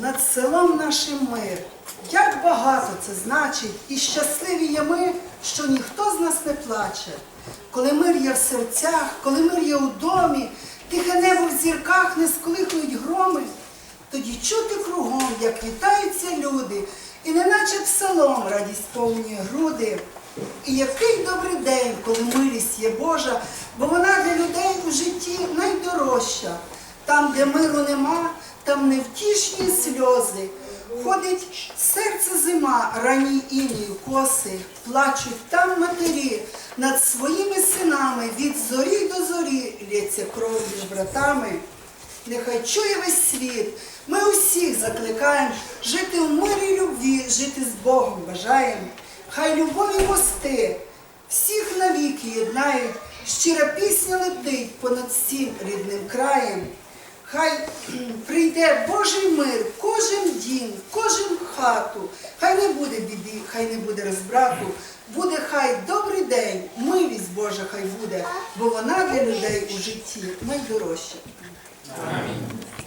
над селом нашим мир. Як багато це значить, і щасливі є ми, що ніхто з нас не плаче. Коли мир є в серцях, коли мир є у домі, тихе небо в зірках не сколихують громи, тоді чути кругом, як вітаються люди, і неначе псалом радість повнює груди. І який добрий день, коли милість є Божа, бо вона для людей у житті найдорожча. Там, де миру нема, там невтішні сльози. Ходить серце зима, ранні інію коси, плачуть там матері над своїми синами від зорі до зорі лється кров між братами. Нехай чує весь світ. Ми усіх закликаємо жити в мирі любві, жити з Богом бажаємо. Хай любові мости всіх навіки єднають, щира пісня летить понад всім рідним краєм. Хай прийде Божий мир, кожен дім, кожен хату. Хай не буде біди, хай не буде розбрату. Буде хай добрий день, милість Божа хай буде, бо вона для людей у житті найдорожча. Амінь.